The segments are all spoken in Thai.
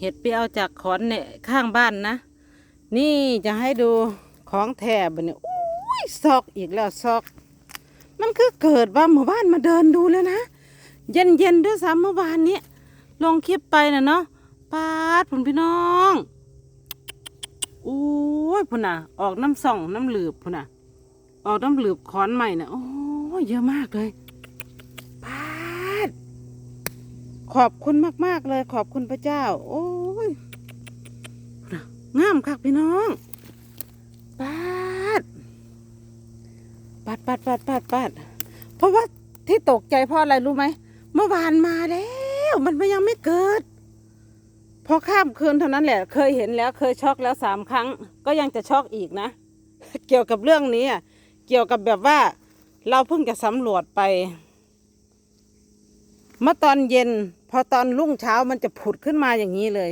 เห็ดไปเอาจากขอนเนี่ยข้างบ้านนะ นี่จะให้ดูของแถบเนี่ยอุ้ยซอกอีกแล้วซอก มันคือเกิดว่าหมู่บ้านมาเดินดูแล้วนะ เย็นเย็นด้วยซ้ำเมื่อวานนี้ลงคลิปไปนะเนาะปาดผุนพี่น้องอุ้ยพุ่นน่ะ ออกน้ำส่องน้ำหลืบพุ่นน่ะ ออกน้ำหลืบขอนใหม่น่ะโอ้ยเยอะมากเลยปาด ขอบคุณมาก ๆ เลย ขอบคุณพระเจ้า โอ้ยงามคักพี่น้องปาดปาดปาดปาดปาดปาดเพราะว่าที่ตกใจเพราะอะไรรู้ไหมเมื่อวานมาแล้ว มันไม่ยังไม่เกิด พอข้ามคืนเท่านั้นแหละ เคยเห็นแล้วเคยช็อกแล้วสามครั้ง ก็ยังจะช็อกอีกนะ เกี่ยวกับเรื่องนี้อะเกี่ยวกับแบบว่า เราเพิ่งจะสำรวจไป เมื่อตอนเย็น อตอนรุ่งเช้ามันจะผุดขึ้นมาอย่างนี้เลย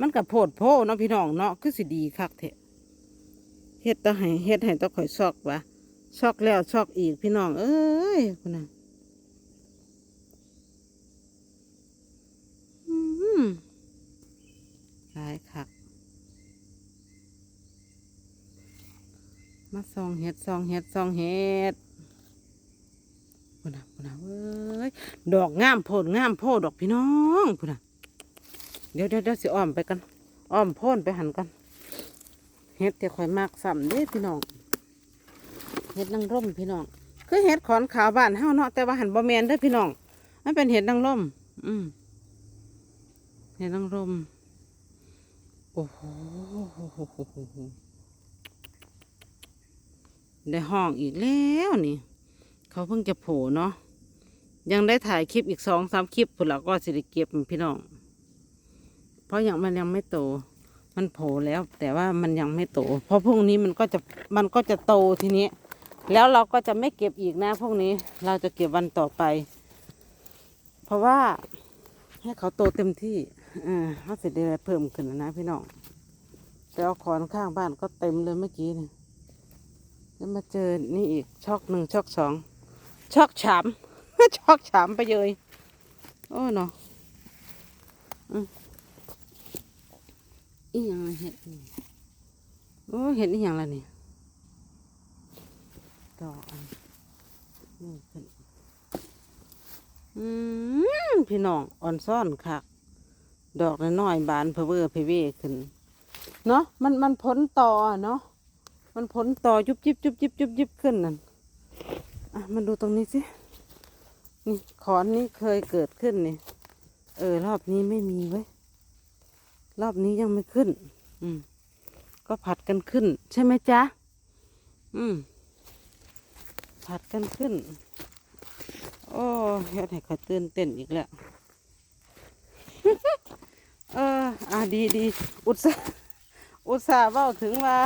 มันกับโพดโพเนาะพี่น้องเนาะคือสิดีคักเถอะเฮ็ดต้องให้เฮ็ดให้ต้องข่อยซอกวะซอกแล้วซอกอีกพี่น้อง เอ้ยคุณน่ะหลายคัก มาซองเห็ดซองเห็ดซองเห็ดพุ่นน่ะพุ่นน่ะเว้ย ดอกงามโพดงามโพดดอกพี่น้องพุ่นนะเดี๋ยวเดี๋ยวเดี๋ยวสิอ้อมไปกันอ้อมโพ่นไปหันกันเห็ดที่ข่อยมากซ้ำเด้พี่น้องเห็ดนางร่มพี่น้อง คือเห็ดขอนขาวบ้านเฮาเนาะแต่ว่าหันบ่แมนเด้พี่น้องมันเป็นเห็ดนางร่ม อืมเห็ดนางร่มโอ้โหได้ห้องอีกแล้วนี่ เขาเพิ่งจะโผล่เนาะ ยังได้ถ่ายคลิปอีกสองสามคลิปพุ่นละก็สิได้เก็บพี่น้อง เพราะยังมันยังไม่โต มันโผล่แล้ว แต่ว่ามันยังไม่โต เพราะพรุ่งนี้มันก็จะมันก็จะโตทีนี้ แล้วเราก็จะไม่เก็บอีกนะพวกนี้ เราจะเก็บวันต่อไป เพราะว่าให้เขาโตเต็มที่อ่าเขาจได้เพิ่มขึ้นนะพี่น้องแต่เอาขอนข้างบ้านก็เต็มเลยเมื่อกี้นี่แล้วมาเจอนี่อีกช็อกหนึ่งช็อกสองช็อกฉาม ช็อกฉามไปเลยโอ้เนาะอืมอีหยังเห็ดนี่โอ้เห็ดอีหยังละนี่ต่ออันนี่ขึ้นอืมพี่น้องอ่อนซ่อนคักดอกน้อยบานเพอเวอร์เพเวขึ้นเนาะมันมันพ้นต่อเนาะมันผลต่อยุบยิบยุบยิบยุบยิบขึ้นนั่นอะมาดูตรงนี้สิ นี่ขอนนี้เคยเกิดขึ้นนี่เออ รอบนี้ไม่มีเว้ย รอบนี้ยังไม่ขึ้น อืม ก็ผัดกันขึ้น ใช่ไหมจ๊ะ อืม ผัดกันขึ้น โอ้เฮ็ดให้ข้อยตื่นเต้นอีกแล้ว เออ อะดีดีอุตส่าห์อุตส่าห์เว่าถึงว่า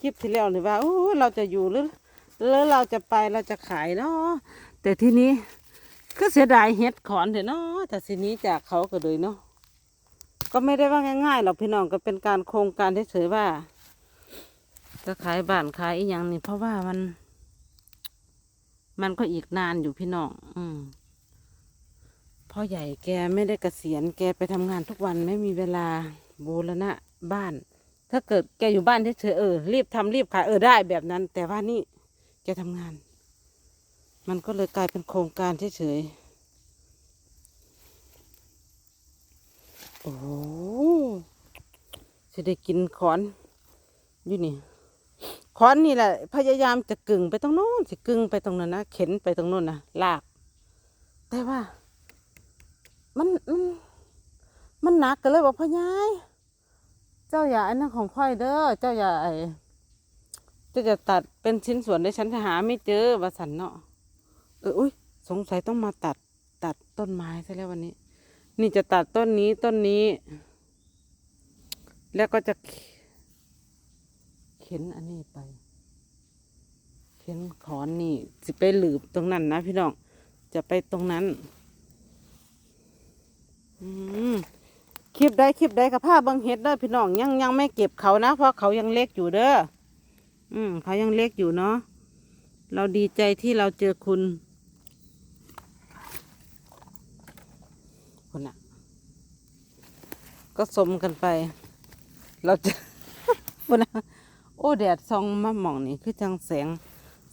คลิปที่แล้วนี่ว่าโอ้เราจะอยู่หรือหรือเราจะไปเราจะขายเนาะแต่ที่นี้ ก็เสียดายเฮ็ดขอนเถอะเนาะแต่ทีนี้จากเขาก็เลยเนาะก็ไม่ได้ว่าง่ายๆหรอกพี่น้องก็เป็นการโครงการเฉยๆว่าจะขายบ้านขายอีหยังนี่เพราะว่ามัน มันก็อีกนานอยู่พี่น้องอืมพ่อใหญ่แกไม่ได้เกษียณแกไปทำงานทุกวันไม่มีเวลาบูรณะบ้าน ถ้าเกิดแกอยู่บ้านเฉยๆเออรีบทำรีบขายเออได้แบบนั้น แต่ว่านี่แกทำงาน มันก็เลยกลายเป็นโครงการเฉยๆ โอ้จะได้กินขอน อยู่นี่ ขอนนี่แหละ พยายามจะกึ่งไปตรงโน้นสิกึ่งไปตรงนั้นนะ เข็นไปตรงโน้นนะลาก แต่ว่า มันมันมันหนักกันเลยบอกพ่อยายเจ้าอย่าอันนั้นของค่อยเด้อ เจ้าอย่าไอเจ้าจะตัดเป็นชิ้นส่วนได้ฉันจะหาไม่เจอว่าสันเนาะ เอออุ้ยสงสัยต้องมาตัดตัดต้นไม้ซะแล้ววันนี้ นี่จะตัดต้นนี้ต้นนี้ แล้วก็จะเข็นอันนี้ไปเข็นขอนนี่สิไปหลืบตรงนั้นนะพี่น้องจะไปตรงนั้นอืมคลิปได้คลิปได้กับผ้าบางเฮ็ดเด้อพี่น้องยังยังไม่เก็บเขานะ เพราะเขายังเล็กอยู่เด้ออืมเขายังเล็กอยู่เนาะเราดีใจที่เราเจอคุณ คนน่ะ ก็สมกันไป เราจะพุ่นนะโอ้แดดส่องมาหมองนี่คือจังแสง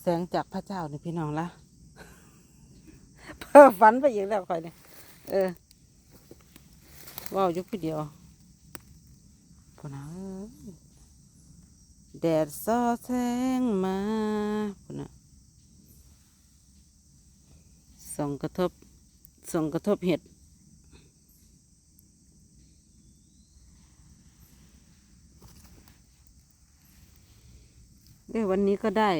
แสงจากพระเจ้านี่พี่น้องละเพ้อฝันไปอีกแล้วคอยเนี่ยเออว้าวยุคเดียวพนนะแดดส่อแสงมาพนนะส่งกระทบส่งกระทบเห็ด อ้วันนี้ก็ได้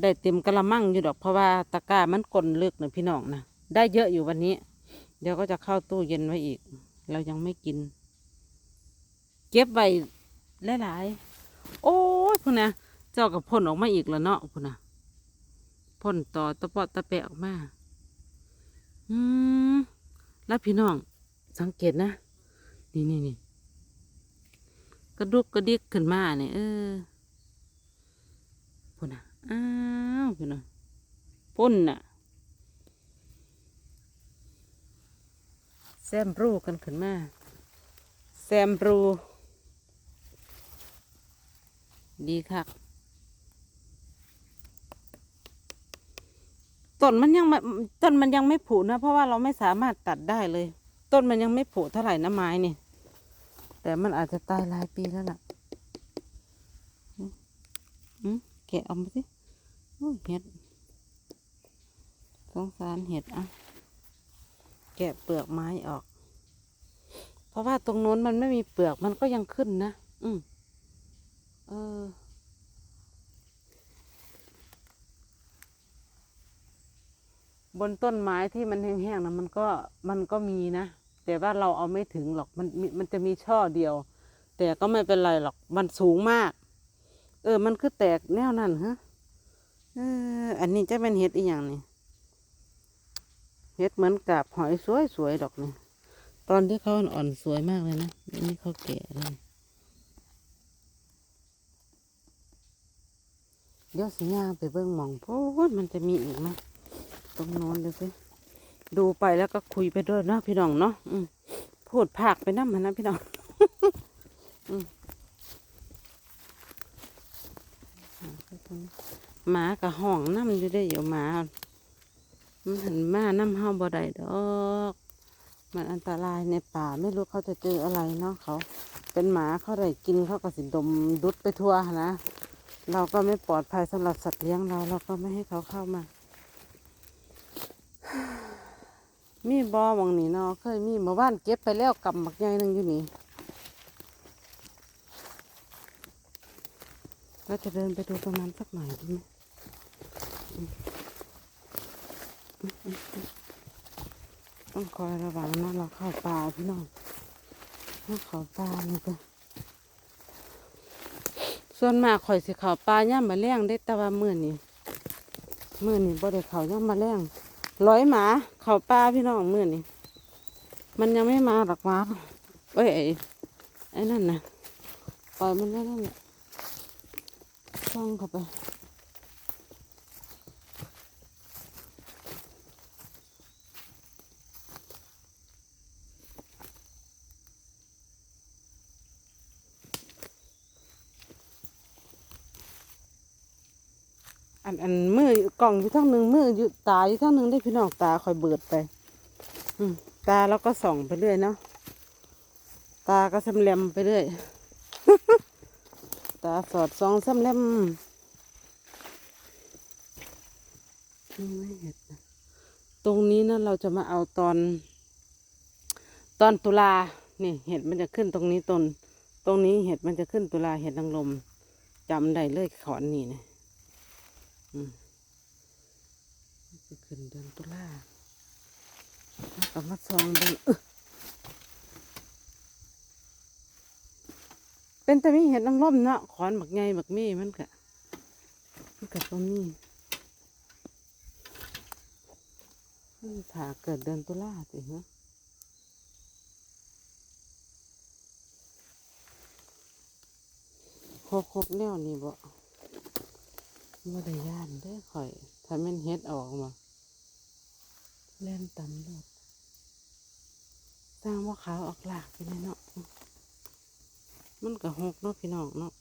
ได้เต็มกระมังอยู่ดอก เพราะว่าตะกร้ามันกลนลึกนะพี่น้องนะได้เยอะอยู่วันนี้ เดี๋ยวก็จะเข้าตู้เย็นไว้อีก เรายังไม่กิน เก็บไว้หลายๆโอ้ยพุ่นนะเจ้ากับพ่นออกมาอีกแล้วเนาะพุ่นนะพ่นต่อตะปอตะแปะออกมา อืมแล้วพี่น้อง สังเกตนะ นี่นี่นี่กระดุกกระดิกขึ้นมาเนี่ยเออ พุ่นน่ะอ้าวพุ่นน่ะพุ่นน่ะแซมรูกันขึ้นมาแซมรู ดีคักต้นมันยังต้นมันยังไม่ผุนะ เพราะว่าเราไม่สามารถตัดได้เลย ต้นมันยังไม่ผุเท่าไหร่นะไม้นี่ แต่มันอาจจะตายหลายปีแล้วล่ะอืม แกะเอามาสิโอ้ยเห็ดสงสารเห็ดอะ แกะเปลือกไม้ออก เพราะว่าตรงโน้นมันไม่มีเปลือกมันก็ยังขึ้นนะ อืมเออบนต้นไม้ที่มันแห้งๆนะมันก็มันก็มีนะ แต่ว่าเราเอาไม่ถึงหรอกมันมันจะมีช่อเดียว แต่ก็ไม่เป็นไรหรอกมันสูงมาก เออ มันคือแตกแนวนั้นฮะเออ อันนี้จะเป็นเห็ดอีกอย่างนี่เห็ดเหมือนกับหอยสวยๆดอกนี่ตอนที่เขาอ่อนสวยมากเลยนะนนี้เขาแก่เลยเดี๋ยวสิย่างไปเบิ่งมองโพดมันจะมีอีกไหมตรงโน้นดูสิดูไปแล้วก็คุยไปด้วยเนาะพี่น้องเนาะพูดภาคไปน้ำมันนะพี่น้อง หมากับห้องน้ำอยู่ได้อยู่หมามันหันมาน้ำเฮาบ่ได้ดอก มันอันตรายในป่าไม่รู้เขาจะเจออะไรเนาะเขา เป็นหมาเขาได้กินเขาก็สิดมดุดไปทั่วนะเราก็ไม่ปลอดภัยสำหรับสัตว์เลี้ยงเรา เราก็ไม่ให้เขาเข้ามา มีบอหมองนี่เนาะเคยมีเมื่อวานเก็บไปแล้วกำบักใหญ่หนึงอยู่นี่ เราจะเดินไปดูตรงนั้นสักหน่อยดีไหมต้องคอยระวังนะเราเข้าป่าพี่น้องถ้าเขาป่านี่ก็ส่วนมากข่อยสิเขาป่าย่ามมาแรงได้แต่ว่ามื่อนี้มื่อนี้บ่ได้เขาย่ามมาแรงร้อยหมา เขาป่าพี่น้องมื่อนี้มันยังไม่มาหรอกวะเอ้ยไอ้ไอ้นั่นนะปล่อยมันได้นั่นแหละ ช่องเข้าไป อันอันมือกล่องอยู่ทั้งหนึ่งมืออยู่ตาอยู่ทั้งหนึ่งได้พี่น้องตาคอยเบิดไป อืมตาแล้วก็ส่องไปเรื่อยเนาะตาก็สำแลมไปเรื่อย ตาสอดสองสำเล่มไม่เห็นนะตรงนี้นะเราจะมาเอาตอน ตอนตุลานี่เห็ดมันจะขึ้นตรงนี้ตนตรงนี้เห็ดมันจะขึ้นตุลาเห็ดนางลมจำได้เลยขอนนี่นะอืมจะขึ้นเดือนตุลาแล้วก็มาซองเบงอึ๊ะ เป็นแต่มีเห็ดนางลมเนาะขอนบักไงบักมี่มันกะมันกะตรงนี้มันถ้าเกิดเดือนตุลาสิฮะครบครบแล้วนี่บ่บ่ได้ย่านเด้อข่อยถ้าแม่นเฮ็ดออกมาแล่นตำรถสสร้างว่าขาวออกหลากไปเลยเนาะ มันก็หกเนาะพี่น้องเนาะ